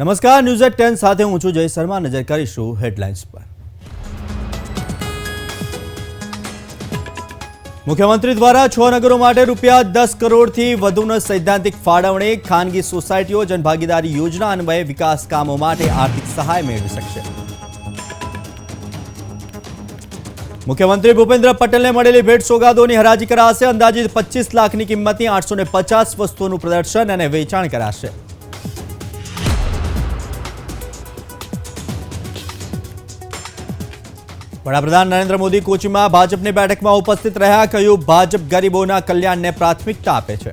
નમસ્કાર, news at ten સાથે હું છું જય શર્મા. નજર કરીશું હેડલાઇન્સ પર. મુખ્યમંત્રી દ્વારા છ નગરો માટે રૂપિયા દસ કરોડથી વધુનો સૈદ્ધાંતિક ફાળવણી ખાનગી સોસાયટીઓ જનભાગીદારી યોજના અન્વયે વિકાસ કામો માટે આર્થિક સહાય મેળવી શકશે. મુખ્યમંત્રી ભૂપેન્દ્ર પટેલને મળેલી ભેટ સોગાદોની હરાજી કરાશે. અંદાજિત પચીસ લાખની કિંમતની આઠસો પચાસ વસ્તુઓનું પ્રદર્શન અને વેચાણ કરાશે. વડાપ્રધાન નરેન્દ્ર મોદી કોચીમાં ભાજપની બેઠકમાં ઉપસ્થિત રહ્યા, કહ્યું, ભાજપ ગરીબોના કલ્યાણને પ્રાથમિકતા આપે છે.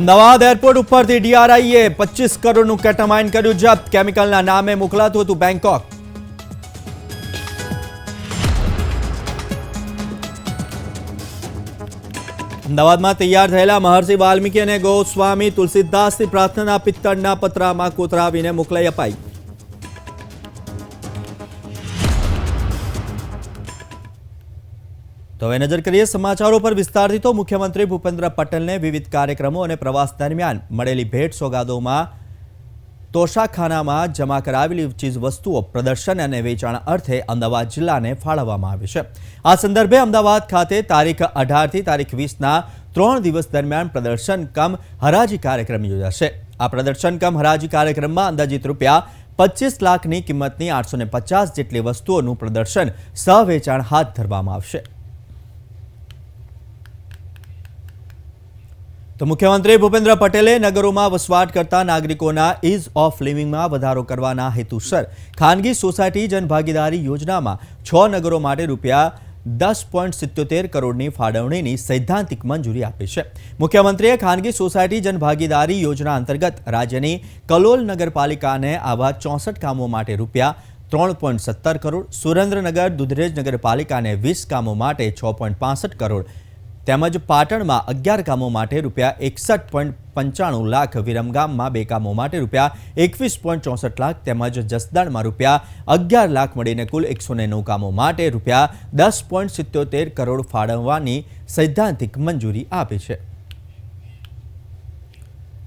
અમદાવાદ એરપોર્ટ ઉપરથી ડીઆરઆઈએ પચીસ કરોડનું કેટામાઇન કર્યું, જપ્ત. કેમિકલના નામે મોકલાતું હતું બેંકોક. અમદાવાદમાં તૈયાર થયેલા મહર્ષિ વાલ્મીકી અને ગોસ્વામી તુલસીદાસની પ્રાર્થના પિત્તળના પતરામાં કોતરાવીને મોકલાઈ અપાઈ. તો હવે નજર કરીએ સમાચારો પર વિસ્તારથી તો મુખ્યમંત્રી ભૂપેન્દ્ર પટેલને વિવિધ કાર્યક્રમો અને પ્રવાસ દરમિયાન મળેલી ભેટ સોગાદોમાં તોશાખાનામાં જમા કરાવેલી ચીજ વસ્તુઓ પ્રદર્શન અને વેચાણ અર્થે અમદાવાદ જિલ્લાને ફાળવવામાં આવી છે. આ સંદર્ભે અમદાવાદ ખાતે તારીખ અઢારથી તારીખ વીસના ત્રણ દિવસ દરમિયાન પ્રદર્શન કમ હરાજી કાર્યક્રમ યોજાશે. આ પ્રદર્શન કમ હરાજી કાર્યક્રમમાં અંદાજિત રૂપિયા પચીસ લાખની કિંમતની આઠસો પચાસ જેટલી વસ્તુઓનું પ્રદર્શન સહવેચાણ હાથ ધરવામાં આવશે. તો મુખ્યમંત્રી ભૂપેન્દ્ર પટેલે નગરોમાં વસવાટ કરતા નાગરિકોના ઇઝ ઓફ લિવિંગમાં વધારો કરવાના હેતુસર ખાનગી સોસાયટી જનભાગીદારી યોજનામાં છ નગરો માટે રૂપિયા દસ પોઈન્ટ સિત્યોતેર કરોડની ફાળવણીની સૈદ્ધાંતિક મંજૂરી આપી છે. મુખ્યમંત્રીએ ખાનગી સોસાયટી જનભાગીદારી યોજના અંતર્ગત રાજ્યની કલોલ નગરપાલિકાને આવા ચોસઠ કામો માટે રૂપિયા ત્રણ પોઈન્ટ સત્તર કરોડ, સુરેન્દ્રનગર દુધરેજ નગરપાલિકાને વીસ કામો માટે છ પોઈન્ટ પાસઠ કરોડ તેમજ પાટણમાં અગિયાર કામો માટે રૂપિયા એકસઠ પોઈન્ટ પંચાણું લાખ વિરમગામમાં બે કામો માટે રૂપિયા એકવીસ પોઈન્ટ ચોસઠ લાખ તેમજ જસદણમાં રૂપિયા અગિયાર લાખ મળીને કુલ એકસો નવ કામો માટે રૂપિયા દસ પોઈન્ટ સિત્યોતેર કરોડ ફાળવવાની સૈદ્ધાંતિક મંજૂરી આપી છે.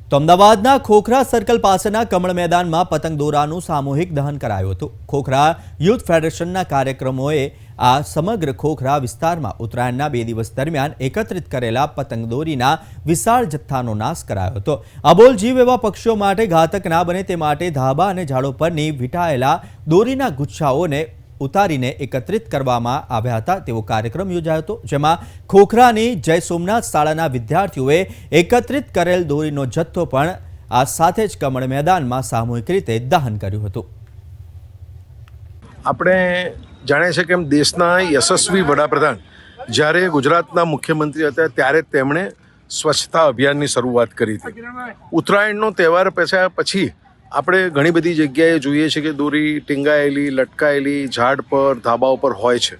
તો અમદાવાદના ખોખરા સર્કલ પાસેના કમળ મેદાનમાં પતંગ દોરાનું સામૂહિક દહન કરાયું હતું. ખોખરા યુથ ફેડરેશનના કાર્યક્રમોએ આ સમગ્ર ખોખરા વિસ્તારમાં ઉત્તરાયણના બે દિવસ દરમિયાન એકત્રિત કરેલા પતંગ દોરીના વિશાળ જથ્થાનો નાશ કરાયો હતો. અબોલ જીવ એવા પક્ષીઓ માટે ઘાતક ના બને તે માટે ધાબા અને ઝાડો પરની વિટાયેલા દોરીના ગુચ્છાઓને ઉતારીને એકત્રિત કરવામાં આવ્યા હતા. તેવો કાર્યક્રમ યોજાયો હતો, જેમાં ખોખરાની જય સોમનાથ શાળાના વિદ્યાર્થીઓએ એકત્રિત કરેલ દોરીનો જથ્થો પણ આ સાથે જ કમળ મેદાનમાં સામૂહિક રીતે દહન કર્યું હતું. આપણે જાણીએ છે કે એમ દેશના યશસ્વી વડાપ્રધાન. જ્યારે ગુજરાતના મુખ્યમંત્રી હતા, ત્યારે તેમણે સ્વચ્છતા અભિયાનની શરૂઆત કરી હતી. ઉત્તરાયણનો તહેવાર પછી પછી આપણે ઘણી બધી જગ્યાએ જોઈએ છીએ કે દોરી, ટીંગાયેલી, લટકાયેલી, ઝાડ પર, ધાબા ઉપર હોય છે.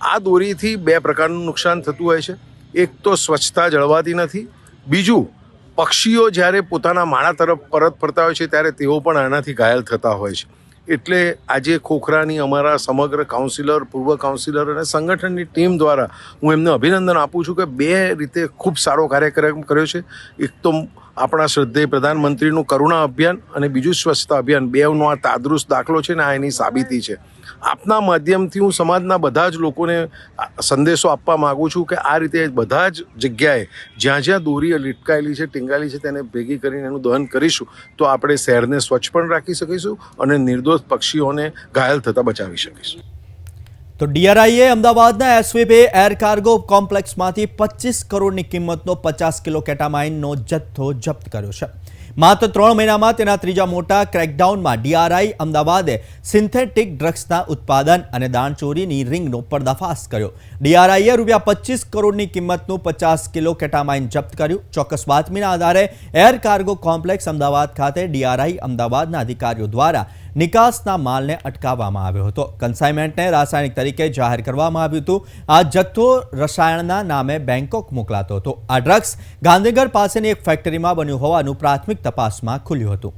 આ દોરીથી બે પ્રકારનું નુકસાન થતું હોય છે. એક તો સ્વચ્છતા જળવાતી નથી. બીજું, પક્ષીઓ જ્યારે પોતાના માળા તરફ પરત ફરતા હોય છે, ત્યારે તેઓ પણ આનાથી ઘાયલ થતા હોય છે. એટલે આજે ખોખરાની અમારા સમગ્ર કાઉન્સિલર પૂર્વ કાઉન્સિલર અને સંગઠનની ટીમ દ્વારા હું એમને અભિનંદન આપું છું કે બે રીતે ખૂબ સારો કાર્યક્રમ કર્યો છે. એક તો આપણા શ્રદ્ધેય પ્રધાનમંત્રીનું કરુણા અભિયાન અને બીજું સ્વચ્છતા અભિયાન. બેનો આ તાદરુસ્ત દાખલો છે ને આ એની સાબિતી છે. આપના માધ્યમથી હું સમાજના બધા જ લોકોને સંદેશો આપવા માગું છું કે આ રીતે બધા જ જગ્યાએ જ્યાં જ્યાં દોરી લટકાયેલી છે, ટીંગાયેલી છે, તેને ભેગી કરીને એનું દહન કરીશું, તો આપણે શહેરને સ્વચ્છ પણ રાખી શકીશું અને નિર્દોષ પક્ષીઓને ઘાયલ થતાં બચાવી શકીશું. તો ડીઆરઆઈએ અમદાવાદના એસવીપી એર કાર્ગો કોમ્પ્લેક્સમાંથી પચીસ કરોડની કિંમતનો પચાસ કિલો કેટામાઇનનો જથ્થો જપ્ત કર્યો છે. માત્ર ત્રણ મહિનામાં તેના ત્રીજા મોટા ક્રેકડાઉનમાં ડીઆરઆઈ અમદાવાદે સિન્થેટિક ડ્રગ્સના ઉત્પાદન અને દાણચોરીની રિંગનો પર્દાફાશ કર્યો. ડીઆરઆઈએ રૂપિયા પચીસ કરોડની કિંમતનું પચાસ કિલો કેટામાઇન જપ્ત કર્યું. ચોક્કસ બાતમીના આધારે એર કાર્ગો કોમ્પ્લેક્સ અમદાવાદ ખાતે ડીઆરઆઈ અમદાવાદના અધિકારીઓ દ્વારા નિકાસના માલને અટકાવવામાં આવ્યો હતો. કન્સાઇનમેન્ટને રાસાયણિક તરીકે જાહેર કરવામાં આવ્યું હતું. આ જથ્થો રસાયણના નામે બેંકોક મોકલાતો હતો. આ ડ્રગ્સ ગાંધીનગર પાસેની એક ફેક્ટરીમાં બન્યું હોવાનું પ્રાથમિક તપાસમાં ખુલ્યું હતું.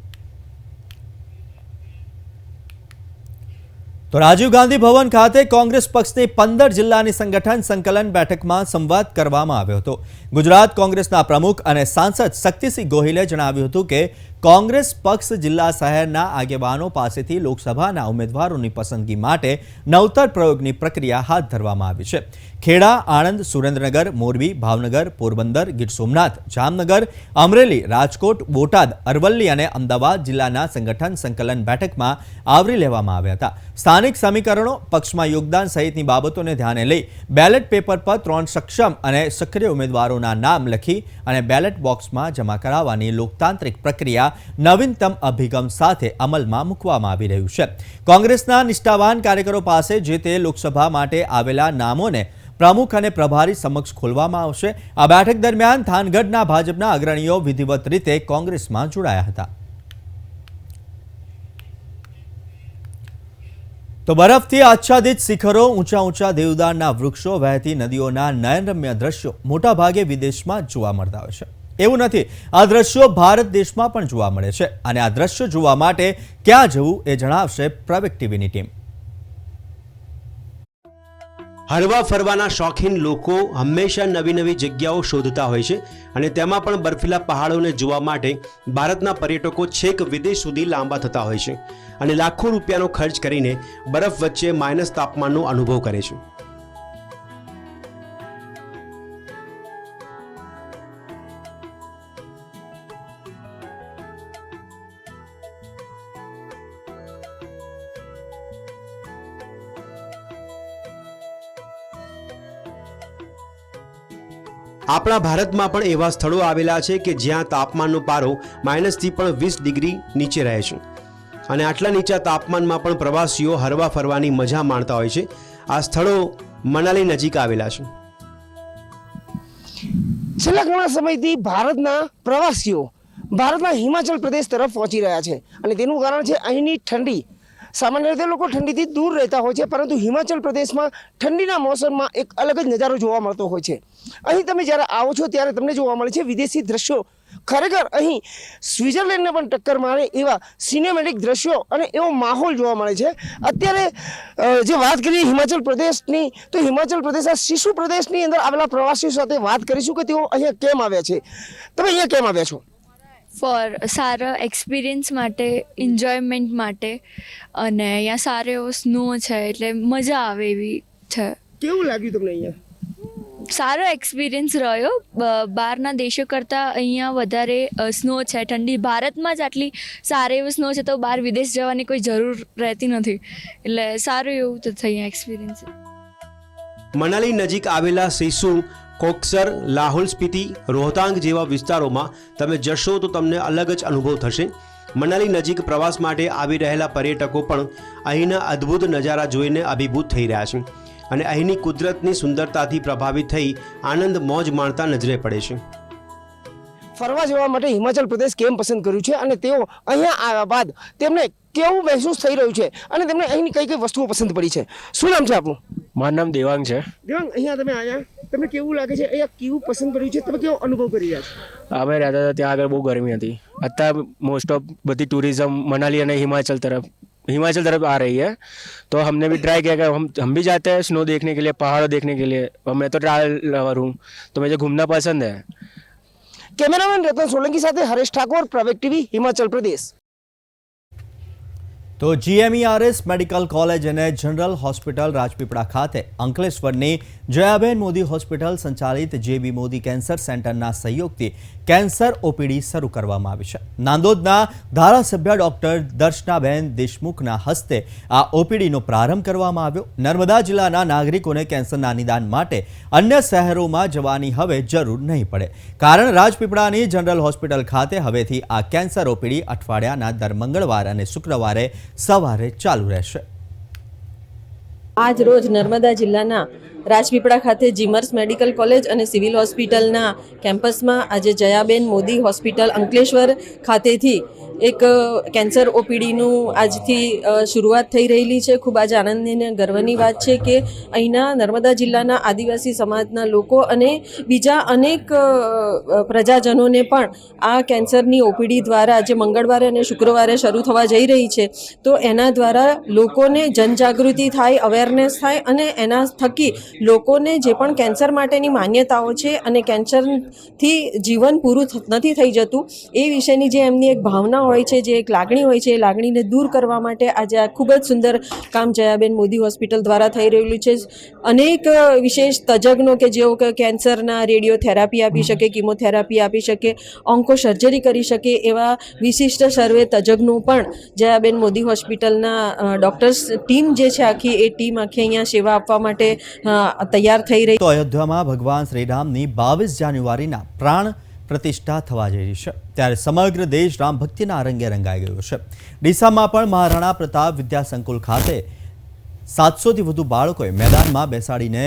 તો રાજીવ ગાંધી ભવન ખાતે કોંગ્રેસ પક્ષની પંદર જિલ્લાની સંગઠન સંકલન બેઠકમાં સંવાદ કરવામાં આવ્યો હતો. ગુજરાત કોંગ્રેસના પ્રમુખ અને સાંસદ શક્તિસિંહ ગોહિલે જણાવ્યું હતું કે કોંગ્રેસ પક્ષ જિલ્લા શહેરના આગેવાનો પાસેથી લોકસભાના ઉમેદવારોની પસંદગી માટે નવતર પ્રયોગની પ્રક્રિયા હાથ ધરવામાં આવી છે. ખેડા, આણંદ, સુરેન્દ્રનગર, મોરબી, ભાવનગર, પોરબંદર, ગીર સોમનાથ, જામનગર, અમરેલી, રાજકોટ, બોટાદ, અરવલ્લી અને અમદાવાદ જિલ્લાના સંગઠન સંકલન બેઠકમાં આવરી લેવામાં આવ્યા હતા. સ્થાનિક સમીકરણો, પક્ષમાં યોગદાન સહિતની બાબતોને ધ્યાને લઈ બેલેટ પેપર પર ત્રણ સક્ષમ અને સક્રિય ઉમેદવારોના નામ લખી અને બેલેટ બોક્સમાં જમા કરાવવાની લોકતાંત્રિક પ્રક્રિયા નવીનતમ અભિગમ સાથે અમલમાં મૂકવામાં આવી રહ્યું છે. કોંગ્રેસના નિષ્ઠાવાન કાર્યકરો પાસે જે તે લોકસભા માટે આવેલા નામોને પ્રમુખ અને પ્રભારી સમક્ષ ખોલવામાં આવશે. આ બેઠક દરમિયાન થાનગઢના ભાજપના અગ્રણીઓ વિધિવત રીતે કોંગ્રેસમાં જોડાયા હતા. તો બરફથી આચ્છાદિત શિખરો ઊંચા ઊંચા દેવદારના વૃક્ષો, વહેતી નદીઓના નયનરમ્ય દ્રશ્યો મોટાભાગે વિદેશમાં જોવા મળતા હોય છે. એવું નથી, આ દ્રશ્યો ભારત દેશમાં પણ જોવા મળે છે. અને આ દ્રશ્યો જોવા માટે ક્યાં જવું એ જણાવશે પ્રવેક ટીવીની ટીમ. હરવા ફરવાના શોખીન લોકો હંમેશા નવી નવી જગ્યાઓ શોધતા હોય છે અને તેમાં પણ બર્ફીલા પહાડોને જોવા માટે ભારતના પર્યટકો છેક વિદેશ સુધી લાંબા થતા હોય છે અને લાખો રૂપિયાનો ખર્ચ કરીને બરફ વચ્ચે માઇનસ તાપમાનનો અનુભવ કરે છે. આપણા ભારતમાં પણ એવા સ્થળો આવેલા છે કે જ્યાં તાપમાનનો પારો માઇનસથી પણ વીસ ડિગ્રી નીચે રહે છે. અને આટલા નીચા તાપમાનમાં પણ પ્રવાસીઓ હરવા ફરવાની મજા માણતા હોય છે. આ સ્થળો મનાલી નજીક આવેલા છે. છેલ્લા ઘણા સમયથી ભારતના પ્રવાસીઓ ભારતના હિમાચલ પ્રદેશ તરફ પહોંચી રહ્યા છે. અને તેનું કારણ છે અહીંની ઠંડી. સામાન્ય રીતે લોકો ઠંડીથી દૂર રહેતા હોય છે, પરંતુ હિમાચલ પ્રદેશમાં ઠંડીના મોસમમાં એક અલગ જ નજારો જોવા મળતો હોય છે. અહીં તમે જ્યારે આવો છો ત્યારે તમને જોવા મળે છે વિદેશી દ્રશ્યો. ખરેખર અહીં સ્વિટ્ઝરલેન્ડને પણ ટક્કર મારે એવા સિનેમેટિક દ્રશ્યો અને એવો માહોલ જોવા મળે છે. અત્યારે જે વાત કરીએ હિમાચલ પ્રદેશની, તો હિમાચલ પ્રદેશ આ શિશુ પ્રદેશની અંદર આવેલા પ્રવાસીઓ સાથે વાત કરીશું કે તેઓ અહીંયા કેમ આવ્યા છે? તમે અહીંયા કેમ આવ્યા છો? ફોર સારા એક્સપિરિયન્સ માટે એન્જોયમેન્ટ માટે અને અહીંયા સારો એવો સ્નો છે એટલે મજા આવે એવી છે. કેવું લાગ્યું તમને અહીંયા? સારો એક્સપિરિયન્સ રહ્યો. બહારના દેશો કરતાં અહીંયા વધારે સ્નો છે ઠંડી. ભારતમાં જ આટલી સારી એવો સ્નો છે તો બહાર વિદેશ જવાની કોઈ જરૂર રહેતી નથી. એટલે સારું એવું તો થઈ અહીંયા એક્સપિરિયન્સ મનાલી નજીક આવેલા સિસુ કોક્સર, લાહુલ સ્પીતિ, રોહતાંગ જેવા વિસ્તારોમાં તમે જશો તો તમને અલગ જ અનુભવ થશે. મનાલી નજીક પ્રવાસ માટે આવી રહેલા પર્યટકો પણ અહીંના અદ્ભુત નજારા જોઈને અભિભૂત થઈ રહ્યા છે અને અહીંની કુદરતની સુંદરતાથી પ્રભાવિત થઈ આનંદ, મોજ માણતા નજરે પડે છે. ફરવા જવા માટે હિમાચલ પ્રદેશ કેમ પસંદ કર્યું છે? અને તેઓ અહીંયા આવ્યા બાદ તેમને કેવું મહેસૂસ થઈ રહ્યું છે અને તેમને અહીંની કઈ કઈ વસ્તુઓ પસંદ પડી છે શું નામ છે આપનું મારું નામ દેવાંગ છે દેવાંગ અહીંયા તમે આવ્યા તમને કેવું લાગે છે અહીંયા કેવું પસંદ કર્યું છે તમે કેવો અનુભવ કરી રહ્યા છો અમે રહેતા હતા ત્યાં આગળ બહુ ગરમી હતી અત્યારે મોસ્ટ ઓફ બધી टूरिज्म मनाली અને हिमाचल तरफ हिमाचल तरफ आ रही है तो हमने भी ट्राई किया कि हम हम भी जाते हैं स्नो देखने के लिए पहाड़ देखने के लिए और मैं तो ट्रैवल लवर हूँ तो मुझे घूमना पसंद है કેમેરામેન રતન સોલંકી સાથે હરેશ ઠાકોર પ્રવેક ટીવી હિમાચલ પ્રદેશ તો જીએમઈઆરએસ મેડિકલ કોલેજ અને જનરલ હોસ્પિટલ રાજપીપળા ખાતે અંકલેશ્વરની જયાબેન મોદી હોસ્પિટલ સંચાલિત જેબી મોદી કેન્સર સેન્ટરના સહયોગથી કેન્સર ઓપીડી શરૂ કરવામાં આવી છે. નાંદોદના ધારાસભ્ય ડોક્ટર દર્શનાબેન દેશમુખના હસ્તે આ ઓપીડીનો પ્રારંભ કરવામાં આવ્યો. નર્મદા જિલ્લાના નાગરિકોને કેન્સરના નિદાન માટે અન્ય શહેરોમાં જવાની હવે જરૂર નહીં પડે. કારણ રાજપીપળાની જનરલ હોસ્પિટલ ખાતે હવેથી આ કેન્સર ઓપીડી અઠવાડિયાના દર મંગળવાર અને શુક્રવારે સવારે ચાલુ રહેશે. આજ રોજ નર્મદા જિલ્લાના રાજપીપળા ખાતે જીમર્સ મેડિકલ કોલેજ અને સિવિલ હોસ્પિટલના કેમ્પસમાં આજે જયાબેન મોદી હોસ્પિટલ અંકલેશ્વર ખાતેથી એક કેન્સર ઓપીડીનું આજથી શરૂઆત થઈ રહેલી છે. ખૂબ આજ આનંદની અને ગર્વની વાત છે કે અહીંના નર્મદા જિલ્લાના આદિવાસી સમાજના લોકો અને બીજા અનેક પ્રજાજનોને પણ આ કેન્સરની ઓપીડી દ્વારા જે મંગળવારે અને શુક્રવારે શરૂ થવા જઈ રહી છે. તો એના દ્વારા લોકોને જનજાગૃતિ થાય અવેરનેસ થાય અને એના થકી લોકોને જે પણ કેન્સર માટેની માન્યતાઓ છે અને કેન્સરથી જીવન પૂરું નથી થઈ જતું એ વિશેની જે એમની એક ભાવના હોય છે જે એક લાગણી હોય છે એ લાગણીને દૂર કરવા માટે આજે આ ખૂબ જ સુંદર કામ જયાબેન મોદી હોસ્પિટલ દ્વારા થઈ રહેલું છે. અનેક વિશેષ તજજ્ઞો કે જેઓ કે કેન્સરના રેડિયોથેરાપી આપી શકે કિમોથેરાપી આપી શકે ઓન્કો સર્જરી કરી શકે એવા વિશિષ્ટ સર્વે તજજ્ઞો પણ જયાબેન મોદી હોસ્પિટલના ડૉક્ટર્સ ટીમ જે છે આખી એ ટીમ આખી અહીંયા સેવા આપવા માટે તૈયાર થઈ રહી તો અયોધ્યામાં ભગવાન શ્રીરામની બાવીસ જાન્યુઆરીના પ્રાણ પ્રતિષ્ઠા થવા જઈ રહી છે. ત્યારે સમગ્ર દેશ રામ ભક્તિના રંગે રંગાઈ ગયો છે. ડીસામાં પણ મહારાણા પ્રતાપ વિદ્યા સંકુલ ખાતે સાતસોથી વધુ બાળકોએ મેદાનમાં બેસાડીને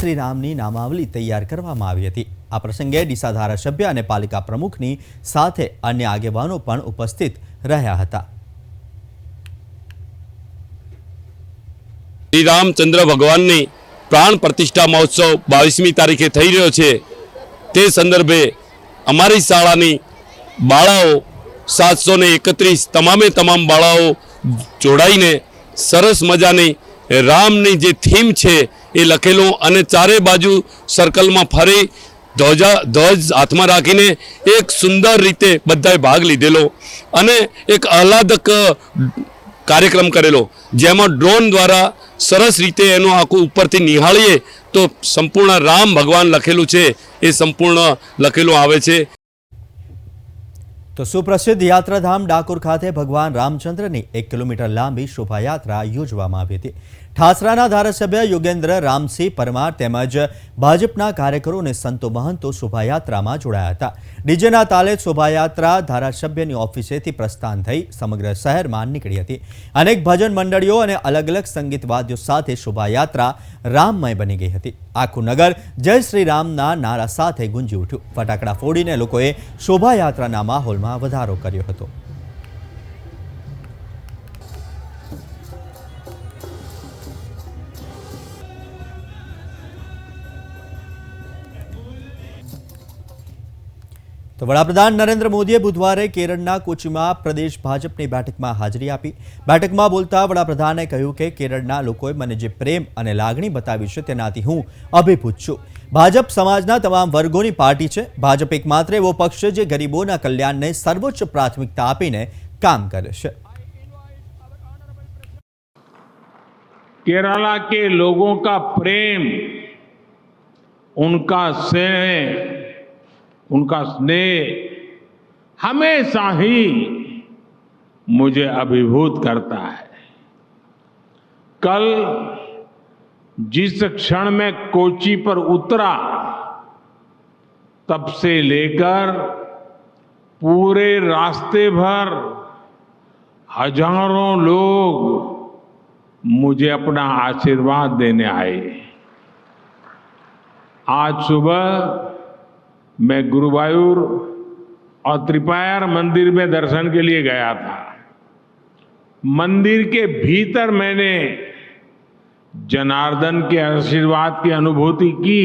શ્રીરામની નામાવલી તૈયાર કરવામાં આવી હતી. આ પ્રસંગે ડીસા ધારાસભ્ય અને પાલિકા પ્રમુખની સાથે અન્ય આગેવાનો પણ ઉપસ્થિત રહ્યા હતા. શ્રી રામચંદ્ર ભગવાનની પ્રાણ પ્રતિષ્ઠા મહોત્સવ બાવીસમી તારીખે થઈ રહ્યો છે. તે સંદર્ભે અમારી શાળાની બાળાઓ સાતસો ને એકત્રીસ તમામે તમામ બાળાઓ જોડાઈને સરસ મજાની રામની જે થીમ છે એ લખેલું અને ચારે બાજુ સર્કલમાં ફરી ધ્વજા ધ્વજ હાથમાં રાખીને એક સુંદર રીતે બધાએ ભાગ લીધેલો. અને એક આહલાદક કાર્યક્રમ કરેલો. જેમાં ડ્રોન દ્વારા સરસ રીતે એનું આખું ઉપરથી નિહાળીએ તો સંપૂર્ણ રામ ભગવાન લખેલું છે. એ સંપૂર્ણ લખેલું આવે છે. તો સુપ્રસિદ્ધ યાત્રાધામ ડાકોર ખાતે ભગવાન રામચંદ્રની એક કિલોમીટર લાંબી શોભાયાત્રા યોજવામાં આવી હતી. ઠાસરાના ધારાસભ્ય યોગેન્દ્ર રામસિંહ પરમાર તેમજ ભાજપના કાર્યકરો અને સંતો મહંતો શોભાયાત્રામાં જોડાયા હતા. ડીજેના તાલે શોભાયાત્રા ધારાસભ્યની ઓફિસેથી પ્રસ્થાન થઈ સમગ્ર શહેરમાં નીકળી હતી. અનેક ભજન મંડળીઓ અને અલગ અલગ સંગીત વાદ્યો સાથે શોભાયાત્રા રામમય બની ગઈ હતી. આખું નગર જય શ્રી રામના નારા સાથે ગુંજી ઉઠ્યું. ફટાકડા ફોડીને લોકોએ શોભાયાત્રાના માહોલમાં વધારો કર્યો હતો. તો વડાપ્રધાન નરેન્દ્ર મોદીએ બુધવારે કેરળના કોચીમાં પ્રદેશ ભાજપની બેઠકમાં હાજરી આપી બેઠકમાં બોલતા વડાપ્રધાને કહ્યું કે કેરળના લોકોએ મને જે પ્રેમ અને લાગણી બતાવી છે તેનાથી હું અભિભૂત છું ભાજપ સમાજના તમામ વર્ગોની પાર્ટી છે ભાજપ એકમાત્ર એવો પક્ષ છે જે ગરીબોના કલ્યાણને સર્વોચ્ચ પ્રાથમિકતા આપીને કામ કરે છે केरला के लोगों का प्रेम उनका स्नेह उनका स्नेह हमेशा ही मुझे अभिभूत करता है। कल जिस क्षण में कोची पर उतरा, तब से लेकर पूरे रास्ते भर हज़ारों लोग मुझे अपना आशीर्वाद देने आए। आज सुबह मैं गुरुवायूर और त्रिपायर मंदिर में दर्शन के लिए गया था। मंदिर के भीतर मैंने जनार्दन के आशीर्वाद की अनुभूति की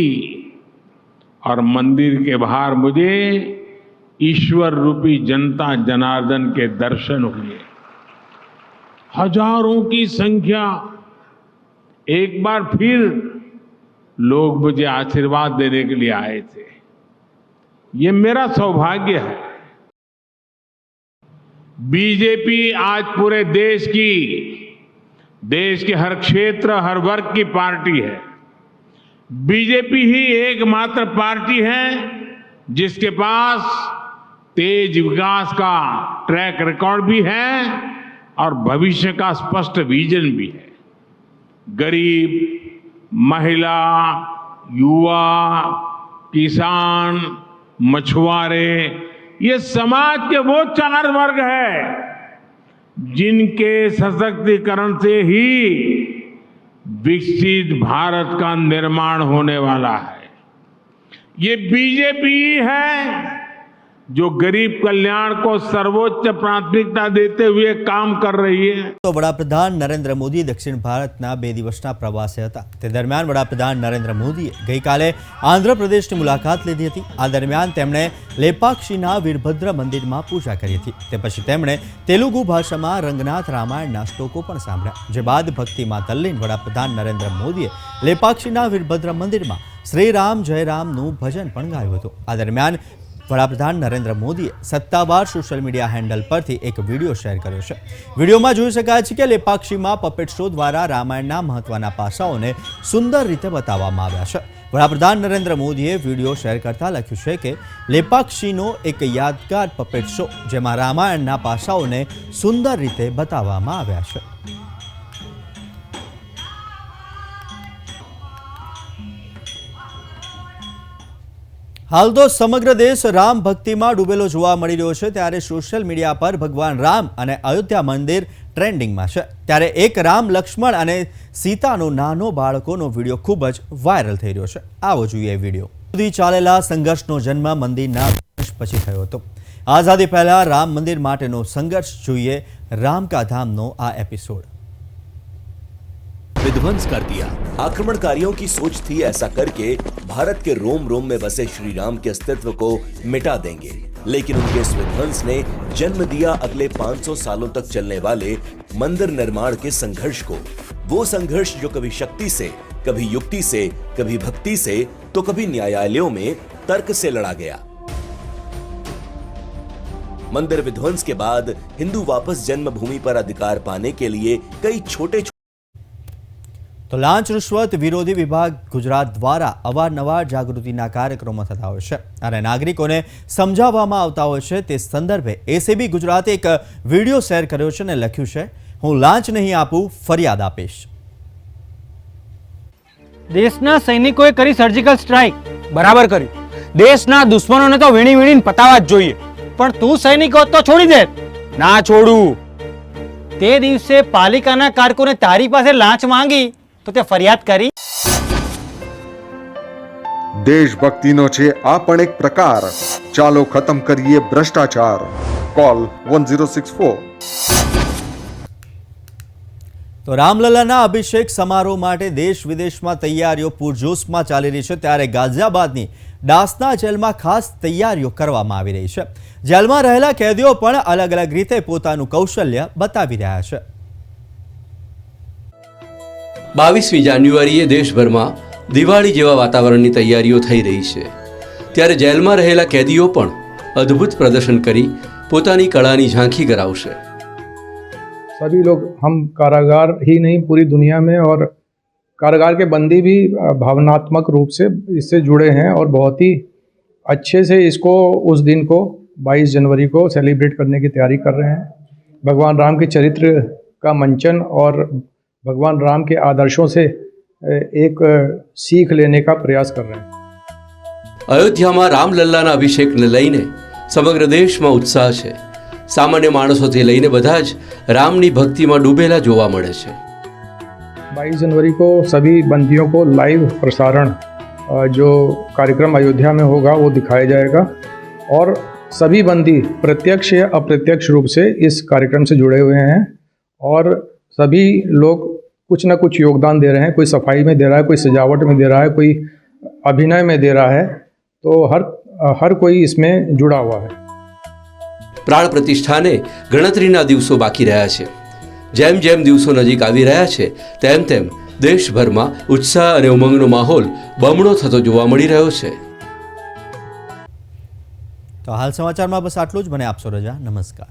और मंदिर के बाहर मुझे ईश्वर रूपी जनता जनार्दन के दर्शन हुए। हज़ारों की संख्या। एक बार फिर लोग मुझे आशीर्वाद देने के लिए आए थे। ये मेरा सौभाग्य है। बीजेपी आज पूरे देश की, देश के हर क्षेत्र, हर वर्ग की पार्टी है। बीजेपी ही एकमात्र पार्टी है जिसके पास तेज विकास का ट्रैक रिकॉर्ड भी है और भविष्य का स्पष्ट विजन भी है। गरीब, महिला, युवा, किसान मछुआरे, ये समाज के वो चार वर्ग है, जिनके सशक्तिकरण से ही विकसित भारत का निर्माण होने वाला है। ये बीजेपी है जो गरीब कल्याण को सर्वोच्च प्राथमिकता देते हुए काम कर रही है તો વડાપ્રધાન નરેન્દ્ર મોદી દક્ષિણ ભારતના બે દિવસના પ્રવાસે હતા તે દરમિયાન વડાપ્રધાન નરેન્દ્ર મોદીએ ગઈકાલે આંધ્રપ્રદેશની મુલાકાત લીધી હતી આ દરમિયાન તેમણે લેપાક્ષીના વીરભદ્ર મંદિરમાં પૂજા કરી હતી તે પછી તેમણે તેલુગુ ભાષામાં રંગનાથ રામાયણના શ્લોકો પણ સાંભળ્યા જે બાદ ભક્તિમાં તલ્લીન વડાપ્રધાન નરેન્દ્ર મોદીએ લેપાક્ષીના વીરભદ્ર મંદિરમાં શ્રી રામ જય રામનું ભજન પણ ગાયું હતું આ દરમિયાન વડાપ્રધાન નરેન્દ્ર મોદીએ સત્તાવાર સોશિયલ મીડિયા હેન્ડલ પરથી એક વીડિયો શેર કર્યો છે. વિડીયોમાં જોઈ શકાય છે કે લેપાક્ષીમાં પપેટ શો દ્વારા રામાયણના મહત્વના પાસાઓને સુંદર રીતે બતાવવામાં આવ્યા છે. વડાપ્રધાન નરેન્દ્ર મોદીએ વીડિયો શેર કરતા લખ્યું છે કે, લેપાક્ષીનો એક યાદગાર પપેટ શો જેમાં રામાયણના પાસાઓને સુંદર રીતે બતાવવામાં આવ્યા છે. હાલ તો સમગ્ર દેશ રામ ભક્તિમાં ડૂબેલો જોવા મળી રહ્યો છે, ત્યારે સોશિયલ મીડિયા પર ભગવાન રામ અને અયોધ્યા મંદિર ટ્રેન્ડિંગમાં છે. ત્યારે એક રામ લક્ષ્મણ અને સીતાનો નાનો બાળકોનો વીડિયો ખૂબ જ વાયરલ થઈ રહ્યો છે. આવો જોઈએ વીડિયો. સુધી ચાલેલા સંઘર્ષનો જન્મ મંદિરના પછી થયો હતો. આઝાદી પહેલા રામ મંદિર માટેનો સંઘર્ષ જોઈએ રામ કા ધામનો આ એપિસોડ. विध्वंस कर दिया। आक्रमणकारियों की सोच थी ऐसा करके भारत के रोम रोम में बसे श्री राम के अस्तित्व को मिटा देंगे। लेकिन उनके इस विध्वंस ने जन्म दिया अगले 500 सालों तक चलने वाले मंदिर निर्माण के संघर्ष को। वो संघर्ष जो कभी शक्ति से, कभी युक्ति से, कभी भक्ति से तो कभी न्यायालयों में तर्क से लड़ा गया। मंदिर विध्वंस के बाद हिंदू वापस जन्मभूमि पर अधिकार पाने के लिए कई छोटे તો લાંચ રૂશ્વત વિરોધી વિભાગ ગુજરાત દ્વારા અવારનવાર જાગૃતિના કાર્યક્રમો થતા હોય છે અને નાગરિકોને સમજાવવામાં આવતા હોય છે તે સંદર્ભે એસીબી ગુજરાતે એક વીડિયો શેર કર્યો છે અને લખ્યું છે, હું લાંચ નહીં આપું, ફરિયાદ આપીશ. દેશના સૈનિકોએ કરી સર્જિકલ સ્ટ્રાઇક બરાબર કર્યું. દેશના દુશ્મનોને તો વીણી વીણીને પતાવા જ જોઈએ. પણ તું સૈનિકો તો છોડી દે. ના છોડું. તે દિવસે પાલિકાના કારકોને તારી પાસે લાંચ માંગી. તો તે ફરિયાદ કરી. દેશભક્તિનો છે આ પણ એક પ્રકાર. ચાલો ખતમ કરીએ ભ્રષ્ટાચાર. Call one zero six four. તો રામલલાના અભિષેક સમારોહ માટે દેશ વિદેશમાં તૈયારીઓ પૂરજોશમાં ચાલી રહી છે. ત્યારે ગાઝિયાબાદની ડાસના જેલમાં ખાસ તૈયારીઓ કરવામાં આવી રહી છે. જેલમાં રહેલા કેદીઓ પણ અલગ અલગ રીતે પોતાનું કૌશલ્ય બતાવી રહ્યા છે. બાવીસમી જાન્યુઆરીએ દેશભરમાં દિવાળી જેવા વાતાવરણની તૈયારીઓ થઈ રહી છે ત્યારે જેલમાં રહેલા કેદીઓ પણ અદ્ભુત પ્રદર્શન કરી પોતાની કળાની ઝાંખી કરાવશે सभी लोग हम कारागार ही नहीं पूरी दुनिया में और कारागार के बंदी भी भावनात्मक रूप से इससे जुड़े हैं और बहुत ही अच्छे से इसको उस दिन को 22 जनवरी को सेलिब्रेट करने की तैयारी कर रहे हैं भगवान राम के चरित्र का मंचन और भगवान राम के आदर्शों से एक सीख लेने का प्रयास कर रहे हैं અયોધ્યામાં રામલલ્લાના અભિષેકને લઈને સમગ્ર દેશમાં ઉત્સાહ છે સામાન્ય માણસોથી લઈને બધા જ રામની ભક્તિમાં ડૂબેલા જોવા મળે છે 22 जनवरी को सभी बंदियों को लाइव प्रसारण अ, जो कार्यक्रम अयोध्या में होगा वो दिखाया जाएगा और सभी बंदी प्रत्यक्ष या अप्रत्यक्ष रूप से इस कार्यक्रम से जुड़े हुए हैं और सभी लोग कुछ ना कुछ योगदान दे रहे हैं कोई सफाई में दे रहा है कोई सजावट में दे रहा है कोई अभिनय में दे रहा है तो हर हर कोई इसमें जुड़ा हुआ है પ્રાણ પ્રતિષ્ઠાને ગણતરીના દિવસો બાકી રહ્યા છે જેમ જેમ દિવસો નજીક આવી રહ્યા છે તેમ તેમ દેશભરમાં ઉત્સાહ અને ઉમંગનો માહોલ બમણો થતો જોવા મળી રહ્યો છે તો હાલ સમાચારમાં બસ આટલું જ મને આપશો રજા નમસ્કાર